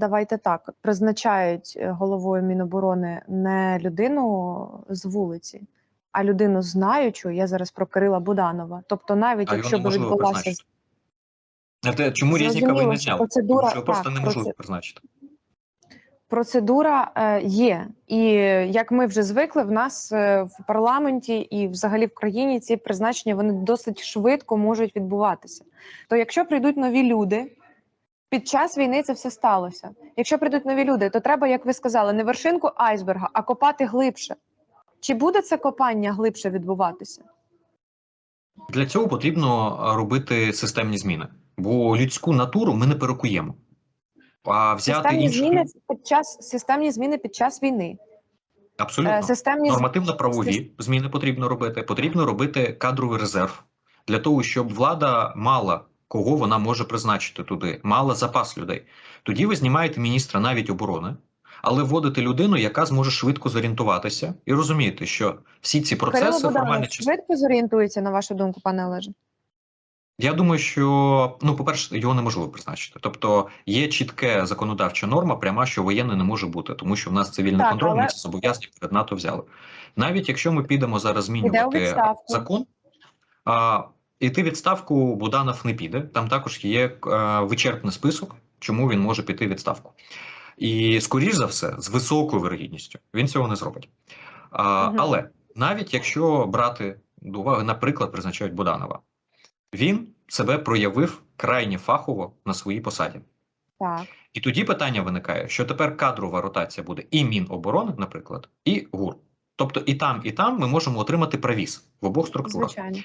Давайте так призначають е, головою Міноборони не людину з вулиці, а людину знаючу. Я зараз про Кирила Буданова. Тобто, навіть А якщо б відбулася Чому Резнікова не процедура- Тому що його просто так, неможливо проце- призначити. процедура е, є, і як ми вже звикли, в нас е, в парламенті і взагалі в країні ці призначення вони досить швидко можуть відбуватися. То якщо прийдуть нові люди. Під час війни це все сталося. Якщо прийдуть нові люди, то треба, як ви сказали, не вершинку айсберга, а копати глибше. Чи буде це копання глибше відбуватися? Для цього потрібно робити системні зміни, бо людську натуру ми не перекуємо. А взяти Системні інших зміни під час системні зміни під час війни. абсолютно Е, Системні нормативно-правові зміни потрібно робити. Потрібно робити кадровий резерв для того, щоб влада мала кого вона може призначити туди, мала запас людей. Тоді ви знімаєте міністра навіть оборони, але вводите людину, яка зможе швидко зорієнтуватися і розуміти, що всі ці процеси формально Буданов частини. швидко зорієнтується на вашу думку, пане Олеже? Я думаю, що ну, по-перше, його неможливо призначити. Тобто є чітке законодавча норма, пряма, що воєнний не може бути, тому що в нас цивільний Так, контроль, але- ми ці зобов'язання перед НАТО взяли. Навіть якщо ми підемо зараз змінювати закон, а, іти відставку Буданов не піде. Там також є е, вичерпний список, чому він може піти відставку. І, скоріш за все, з високою вирогідністю він цього не зробить. А, Мгм. Але навіть якщо брати до уваги, наприклад, призначають Буданова, він себе проявив крайне фахово на своїй посаді. Так. І тоді питання виникає, що тепер кадрова ротація буде і Міноборони, наприклад, і ГУР. Тобто і там, і там ми можемо отримати правіс в обох структурах. Звичайно.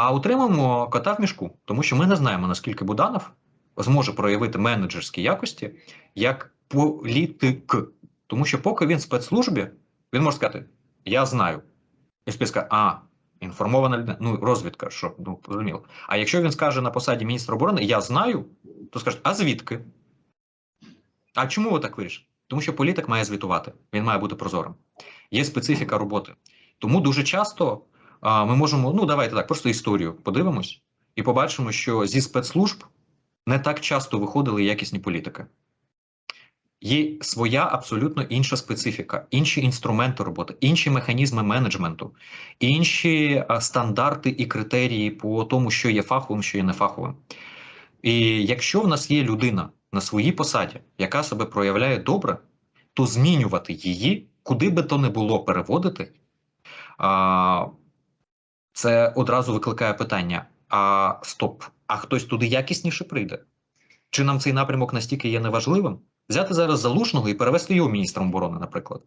А отримаємо кота в мішку, тому що ми не знаємо, наскільки Буданов зможе проявити менеджерські якості як політик. Тому що поки він в спецслужбі, він може сказати: Я знаю. І списка, а, інформована людина, ну, розвідка, що ну, зрозуміло. А якщо він скаже на посаді міністра оборони, я знаю, то скаже, а звідки? А чому ви так вирішили? Тому що політик має звітувати, він має бути прозорим. Є специфіка роботи. Тому дуже часто ми можемо, ну давайте так, просто історію подивимось і побачимо, що зі спецслужб не так часто виходили якісні політики. Є своя абсолютно інша специфіка, інші інструменти роботи, інші механізми менеджменту, інші стандарти і критерії по тому, що є фаховим, що є нефаховим. І якщо в нас є людина на своїй посаді, яка себе проявляє добре, то змінювати її, куди би то не було переводити, це одразу викликає питання: а стоп, а хтось туди якісніше прийде? Чи нам цей напрямок настільки є неважливим? Взяти зараз залужного і перевести його міністром оборони, наприклад.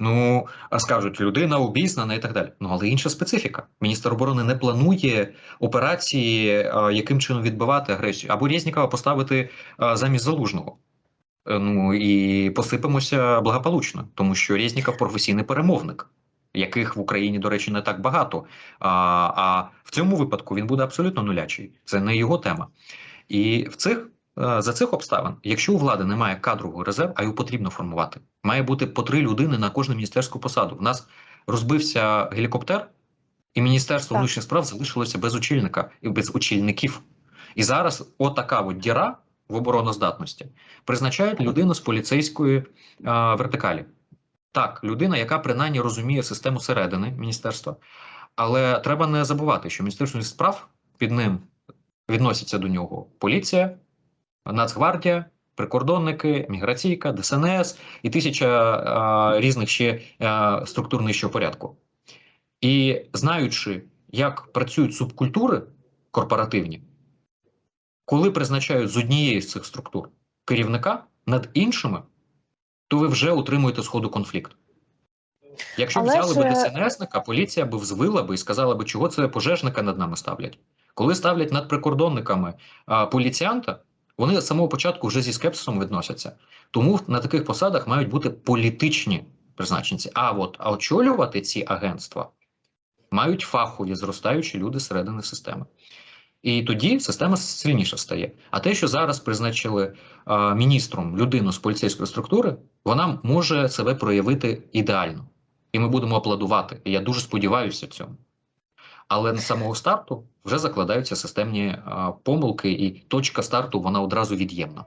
Ну, скажуть, людина обізнана і так далі. Ну, але інша специфіка. Міністр оборони не планує операції, яким чином відбивати агресію, або Резнікова поставити замість залужного. Е, Ну і посипемося благополучно, тому що Резніков професійний перемовник, яких в Україні, до речі, не так багато. А, а в цьому випадку він буде абсолютно нулячий. Це не його тема. І в цих е, за цих обставин, якщо у влади немає кадрового резерву, а його потрібно формувати, має бути по три людини на кожну міністерську посаду. В нас розбився гелікоптер, і Міністерство Так. внутрішніх справ залишилося без очільника і без очільників. І зараз отака от діра в обороноздатності призначають людину з поліцейської е, вертикалі. Так, людина, яка принаймні розуміє систему середини міністерства. Але треба не забувати, що Міністерство справ під ним відносяться до нього поліція, Нацгвардія, прикордонники, міграційка, ДСНС і тисяча е, різних ще е, структур нижчого порядку. І знаючи, як працюють субкультури корпоративні, коли призначають з однієї з цих структур керівника над іншими, то ви вже отримуєте сходу конфлікт. Якщо б Але взяли ж, би е, ДСНСника, поліція би взвила би і сказала би, чого це пожежника над нами ставлять. Коли ставлять над прикордонниками а, поліціянта, вони з самого початку вже зі скепсисом відносяться. Тому на таких посадах мають бути політичні призначенці. А от а очолювати ці агентства мають фахові зростаючі люди середини системи. І тоді система сильніша стає. А те, що зараз призначили а, міністром людину з поліцейської структури, вона може себе проявити ідеально. І ми будемо аплодувати. І я дуже сподіваюся цьому. Але на самого старту вже закладаються системні а, помилки, і точка старту вона одразу від'ємна.